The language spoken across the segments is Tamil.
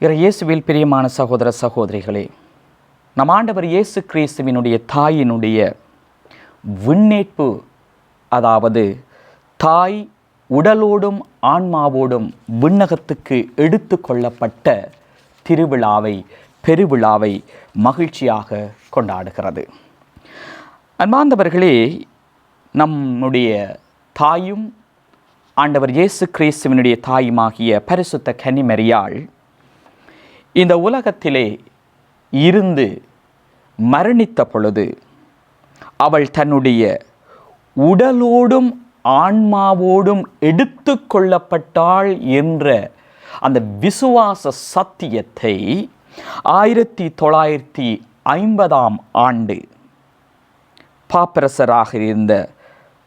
இற இயேசுவில் பிரியமான சகோதர சகோதரிகளே நம் ஆண்டவர் இயேசு கிறிஸ்துவினுடைய தாயினுடைய விண்ணேற்பு அதாவது தாய் உடலோடும் ஆன்மாவோடும் விண்ணகத்துக்கு எடுத்து கொள்ளப்பட்ட திருவிழாவை பெருவிழாவை மகிழ்ச்சியாக கொண்டாடுகிறது. அன்பாந்தவர்களே நம்முடைய தாயும் ஆண்டவர் இயேசு கிறிஸ்துவனுடைய தாயுமாகிய பரிசுத்த கன்னிமரியாள் இந்த உலகத்திலே இருந்து மரணித்த பொழுது அவள் தன்னுடைய உடலோடும் ஆன்மாவோடும் எடுத்து கொள்ளப்பட்டாள் என்ற அந்த விசுவாச சத்தியத்தை ஆயிரத்தி தொள்ளாயிரத்தி ஐம்பதாம் ஆண்டு பாப்பரசராக இருந்த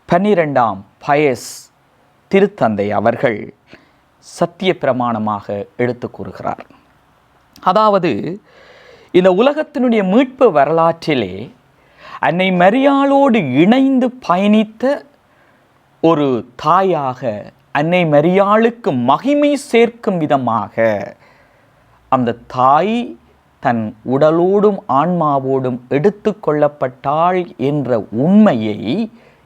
பன்னிரெண்டாம் பயஸ் திருத்தந்தை அவர்கள் சத்திய பிரமாணமாக எடுத்து கூறுகிறார். அதாவது இந்த உலகத்தினுடைய மீட்பு வரலாற்றிலே அன்னை மரியாளோடு இணைந்து பயணித்த ஒரு தாயாக அன்னை மரியாளுக்கு மகிமை சேர்க்கும் விதமாக அந்த தாய் தன் உடலோடும் ஆன்மாவோடும் எடுத்து கொள்ளப்பட்டாள் என்ற உண்மையை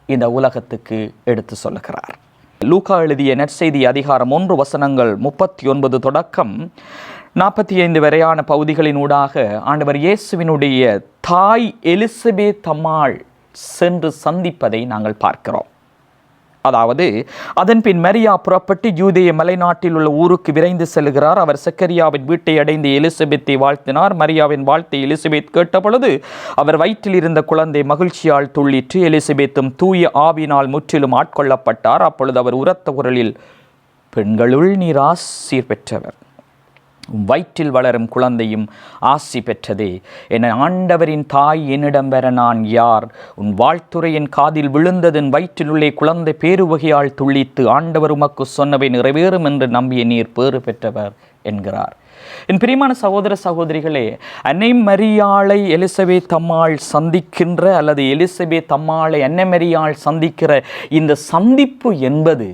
இந்த உலகத்துக்கு எடுத்து சொல்லுகிறார். லூகா எழுதிய நற்செய்தி அதிகாரம் ஒன்று வசனங்கள் முப்பத்தி ஒன்பது தொடக்கம். நாற்பத்தி ஐந்து வரையான பகுதிகளினூடாக ஆண்டவர் இயேசுவினுடைய தாய் எலிசபெத் அம்மாள் சென்று சந்திப்பதை நாங்கள் பார்க்கிறோம். அதாவது அதன்பின் மரியா புறப்பட்டு யூதேய மலைநாட்டில் உள்ள ஊருக்கு விரைந்து செல்கிறார். அவர் சக்கரியாவின் வீட்டை அடைந்து எலிசபெத்தை வாழ்த்தினார். மரியாவின் வாழ்த்தை எலிசபெத் கேட்டபொழுது அவர் வயிற்றில் இருந்த குழந்தை மகிழ்ச்சியால் துள்ளிற்று. எலிசபெத்தும் தூய ஆவினால் முற்றிலும் ஆட்கொள்ளப்பட்டார். அப்பொழுது அவர் உரத்த குரலில் பெண்களுள் நீர் ஆசீர் பெற்றவர். வயிற்றில் வளரும் குழந்தையும் ஆசி பெற்றதே. என ஆண்டவரின் தாய் என்னிடம் வர நான் யார்? உன் வாழ்த்துறையின் காதில் விழுந்ததன் வயிற்றிலுள்ளே குழந்தை பேருவகையால் துள்ளித்து ஆண்டவர் உமக்கு சொன்னவை நிறைவேறும் என்று நம்பிய நீர் பேறு பெற்றவர் என்கிறார். என் பிரியமான சகோதர சகோதரிகளே அன்னை மரியாளை எலிசபே தம்மாள் சந்திக்கின்ற அல்லது எலிசபே தம்மாளை அன்னை மரியாள் சந்திக்கிற இந்த சந்திப்பு என்பது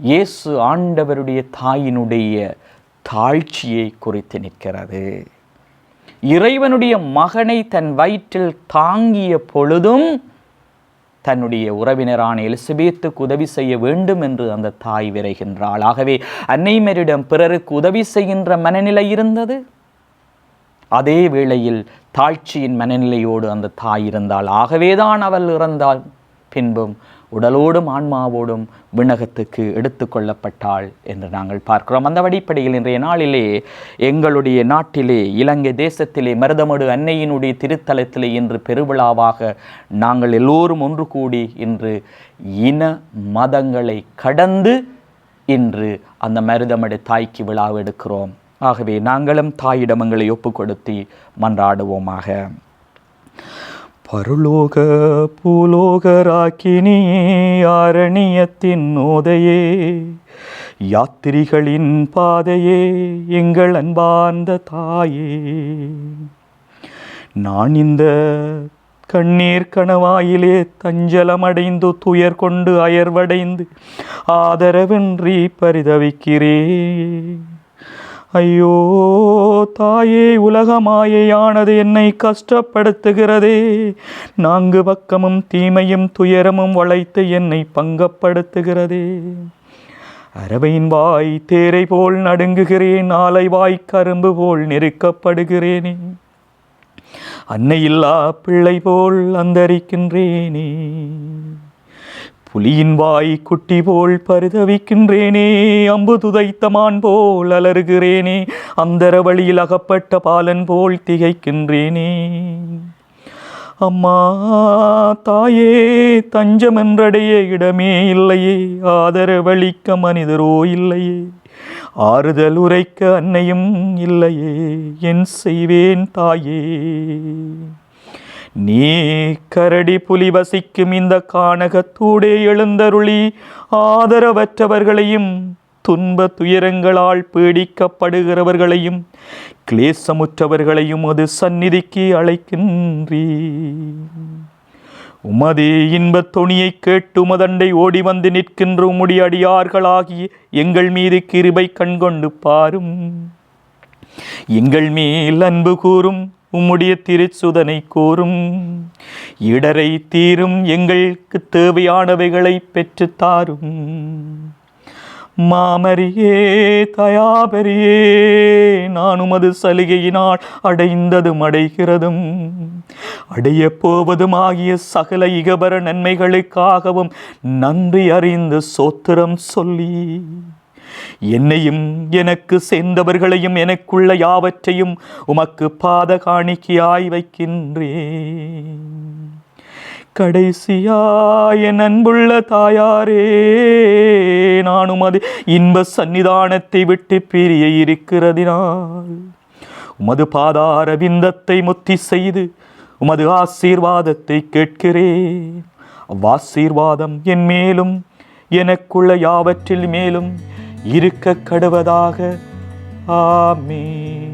இயேசு ஆண்டவருடைய தாயினுடைய தாழ்ச்சியை குறித்து நிற்கிறது. இறைவனுடைய மகனை தன் வயிற்றில் தாங்கிய பொழுதும் தன்னுடைய உறவினரான எலிசபேத்துக்கு உதவி செய்ய வேண்டும் என்று அந்த தாய் விரைகின்றாள். ஆகவே அன்னைமரிடம் பிறருக்கு உதவி செய்கின்ற மனநிலை இருந்தது. அதே வேளையில் தாழ்ச்சியின் மனநிலையோடு அந்த தாய் இருந்தாள். ஆகவேதான் அவள் இறந்தாள். பின்பும் உடலோடும் ஆன்மாவோடும் விண்ணகத்துக்கு எடுத்து கொள்ளப்பட்டாள் என்று நாங்கள் பார்க்கிறோம். அந்த அடிப்படையில் இன்றைய நாளிலே எங்களுடைய நாட்டிலே இலங்கை தேசத்திலே மருதமடு அன்னையினுடைய திருத்தலத்திலே இன்று பெருவிழாவாக நாங்கள் எல்லோரும் ஒன்று கூடி இன்று இன மதங்களை கடந்து இன்று அந்த மருதமடு தாய்க்கு விழா எடுக்கிறோம். ஆகவே நாங்களும் தாயிடமங்களை ஒப்புக்கொடுத்தி ஒப்பு கொடுத்து மன்றாடுவோமாக. பருலோக பூலோகராக்கினி ஆரணியத்தின் நோதையே யாத்திரிகளின் பாதையே எங்கள் அன்பார்ந்த தாயே. நான் இந்த கண்ணீர் கணவாயிலே தஞ்சலமடைந்து துயர் கொண்டு அயர்வடைந்து ஆதரவின்றி பரிதவிக்கிறேன். ஐயோ தாயே உலகமாயையானது என்னை கஷ்டப்படுத்துகிறதே. நான்கு பக்கமும் தீமையும் துயரமும் வளைத்து என்னை பங்கப்படுத்துகிறதே. அரவையின் வாய் தேரை போல் நடுங்குகிறேன் ஆலை வாய் கரும்பு போல் நெருக்கப்படுகிறேனே. அன்னையில்லா பிள்ளை போல் அந்தரிக்கின்றேனே. புலியின் வாய் குட்டி போல் பரிதவிக்கின்றேனே அம்பு துதைத்தமான் போல் அலறுகிறேனே அந்தர வழியில் அகப்பட்ட பாலன் போல் திகைக்கின்றேனே. அம்மா தாயே தஞ்சமென்றடைய இடமே இல்லையே ஆதரவளிக்க மனிதரோ இல்லையே ஆறுதல் உரைக்க அன்னையும் இல்லையே என் செய்வேன் தாயே. நீ கரடி புலி வசிக்கும் இந்த கானகத்தூடே எழுந்தருளி ஆதரவற்றவர்களையும் துன்ப துயரங்களால் பீடிக்கப்படுகிறவர்களையும் கிளேசமுற்றவர்களையும் அது சந்நிதிக்கு அழைக்கின்றீ உமதே இன்பத் தொனியை கேட்டு உமதண்டை ஓடி வந்து நிற்கின்ற உம்முடைய அடியார்களாகிய எங்கள் மீது கிருபை கண்கொண்டு பாரும். எங்கள் மேல் அன்பு கூறும் உம்முடைய திருச்சுதனை கூறும். இடரை தீரும் எங்களுக்கு தேவையானவைகளை பெற்றுத் தாரும். மாமரியே தயாபரியே நான் உமது சலுகையினால் அடைந்ததும் அடைகிறதும். அடையப்போவதும் ஆகிய சகல இகபர நன்மைகளுக்காகவும் நன்றி அறிந்து சோத்திரம் சொல்லி. என்னையும் எனக்கு சேர்ந்தவர்களையும் எனக்குள்ள யாவற்றையும் உமக்கு பாத காணிக்கையாய் வைக்கின்றேன். கடைசியாய் என் அன்புள்ள தாயாரே நான் உமது இன்ப சந்நிதானத்தை விட்டு பிரிய இருக்கிறதினால் உமது பாதார விந்தத்தை முத்தி செய்து உமது ஆசீர்வாதத்தை கேட்கிறேன். அவ்வாசீர்வாதம் என் மேலும் எனக்குள்ள யாவற்றில் மேலும் இருக்க கடுவதாக. ஆமே